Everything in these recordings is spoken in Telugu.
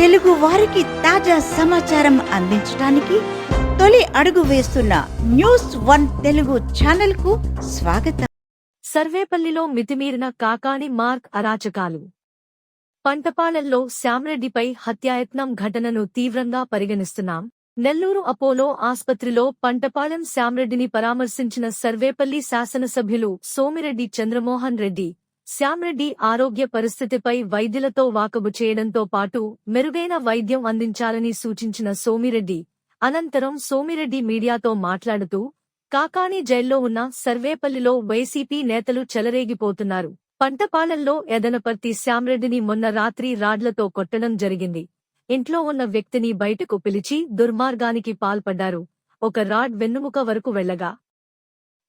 తెలుగు వారికి తాజా సమాచారం అందించడానికి తొలి అడుగు వేస్తున్న న్యూస్ వన్ తెలుగు ఛానల్కు స్వాగతం. సర్వేపల్లిలో మితిమీరిన కాకాని మార్క్ అరాచకాలు. పంటపాలెంలో శ్యామ్రెడ్డిపై హత్యాయత్నం ఘటనను తీవ్రంగా పరిగణిస్తున్నాం. నెల్లూరు అపోలో ఆస్పత్రిలో పంటపాలెం శ్యామ్రెడ్డిని పరామర్శించిన సర్వేపల్లి శాసనసభ్యులు సోమిరెడ్డి చంద్రమోహన్ రెడ్డి శ్యామ్రెడ్డి ఆరోగ్య పరిస్థితిపై వైద్యులతో వాకబు చేయడంతో పాటు మెరుగైన వైద్యం అందించాలని సూచించిన సోమిరెడ్డి అనంతరం సోమిరెడ్డి మీడియాతో మాట్లాడుతూ కాకాని జైల్లో ఉన్న సర్వేపల్లిలో వైసీపీ నేతలు చెలరేగిపోతున్నారు. పంటపాలెంలో ఎదనపర్తి శ్యామ్రెడ్డిని మొన్న రాత్రి రాడ్లతో కొట్టడం జరిగింది. ఇంట్లో ఉన్న వ్యక్తిని బయటకు పిలిచి దుర్మార్గానికి పాల్పడ్డారు. ఒక రాడ్ వెన్నుముక వరకు వెళ్ళగా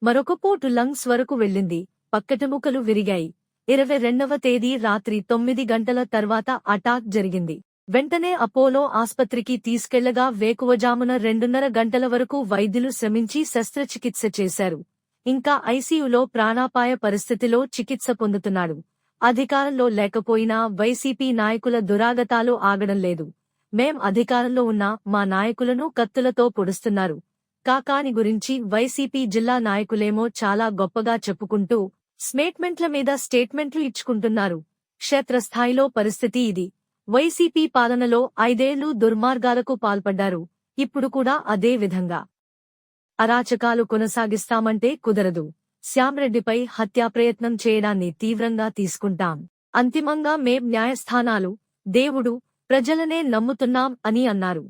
మరొక పోటు లంగ్స్ వరకు వెళ్ళింది. పక్కటముకలు విరిగాయి. ఇరవై రెండవ తేదీ రాత్రి తొమ్మిది గంటల తర్వాత అటాక్ జరిగింది. వెంటనే అపోలో ఆస్పత్రికి తీసుకెళ్ళగా వేకువజామున రెండున్నర గంటల వరకు వైద్యులు శ్రమించి శస్త్రచికిత్స చేశారు. ఇంకా ఐసీయూలో ప్రాణాపాయ పరిస్థితిలో చికిత్స పొందుతున్నాడు. అధికారంలో లేకపోయినా వైసీపీ నాయకుల దురాగతాలు ఆగడం లేదు. మేం అధికారంలో ఉన్న మా నాయకులను కత్తులతో పొడుస్తున్నారు. కాకాని గురించి వైసీపీ జిల్లా నాయకులేమో చాలా గొప్పగా చెప్పుకుంటూ స్టేట్మెంట్ల మీద స్టేట్మెంట్లు ఇచ్చుకుంటున్నారు. క్షేత్రస్థాయిలో పరిస్థితి ఇది. వైసీపీ పాలనలో ఐదేళ్ళు దుర్మార్గాలకు పాల్పడ్డారు. ఇప్పుడు కూడా అదే విధంగా. అరాచకాలు కొనసాగిస్తామంటే కుదరదు. శ్యామ్రెడ్డిపై హత్యాప్రయత్నం చేయడాన్ని తీవ్రంగా తీసుకుంటాం. అంతిమంగా మేం న్యాయస్థానాలు దేవుడు ప్రజలనే నమ్ముతున్నాం అని అన్నారు.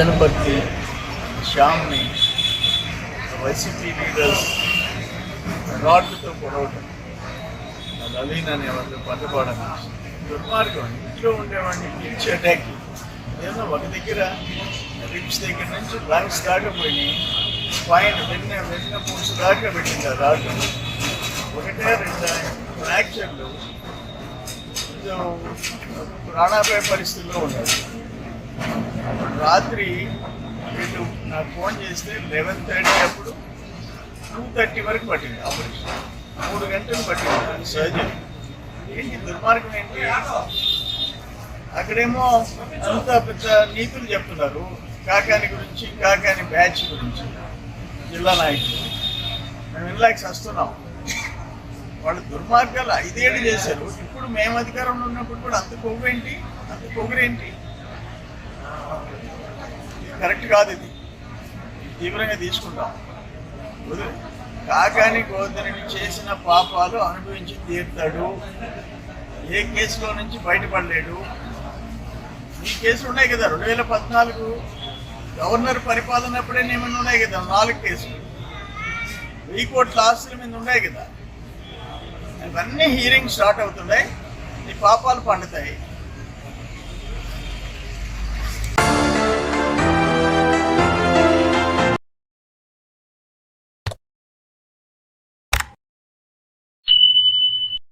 సేవ్ సార్ నిన్న నిన్న తీస్తాను శ్యామ్ని వైసీపీ లీడర్స్ రాడ్లతో పొడవటం. నవీన్ అనేవాళ్ళు పట్టుకోవడం దుర్మార్గం. ఇంట్లో ఉండేవాడిని పిలిచి అటాక్ ఏదో ఒక దగ్గర రిప్స్ దగ్గర నుంచి లంగ్స్ దాకా పోయినాయి పైన వెన్న వెన్న పూడ్స్ దాకా పెట్టింది ఆ రాడ్లు ఒకటే రెండు ఫ్రాక్చర్లు కొంచెం ప్రాణాపాయ పరిస్థితిలో ఉన్నారు. రాత్రి వీళ్ళు నాకు ఫోన్ చేస్తే లెవెన్ థర్టీ అప్పుడు టూ థర్టీ వరకు పట్టింది ఆపరేషన్. మూడు గంటలు పట్టింది సర్జరీ ఏంటి దుర్మార్గం ఏంటి? అక్కడేమో అంత పెద్ద నీతులు చెప్తున్నారు. కాకాని గురించి కాకాని బ్యాచ్ గురించి జిల్లా నాయకులు. మేము ఇళ్ళకి వస్తున్నాం. వాళ్ళు దుర్మార్గాలు ఐదేళ్ళు చేశారు. ఇప్పుడు మేము అధికారంలో ఉన్నప్పుడు కూడా అంత కొవ్వేంటి అంత పొగురేంటి? కరెక్ట్ కాదు ఇది. తీవ్రంగా తీసుకుంటాం. కాకాని గోదరిని చేసిన పాపాలు అనుభవించి తీరుతాడు. ఏ కేసులో నుంచి బయటపడలేడు. ఈ కేసులు ఉన్నాయి కదా రెండు వేల పద్నాలుగు గవర్నర్ పరిపాలనప్పుడే ఏమైనా ఉన్నాయి కదా నాలుగు కేసులు. వెయ్యి కోట్ల ఆస్తుల మీద ఉన్నాయి కదా. ఇవన్నీ హీరింగ్ స్టార్ట్ అవుతున్నాయి. ఈ పాపాలు పండుతాయి.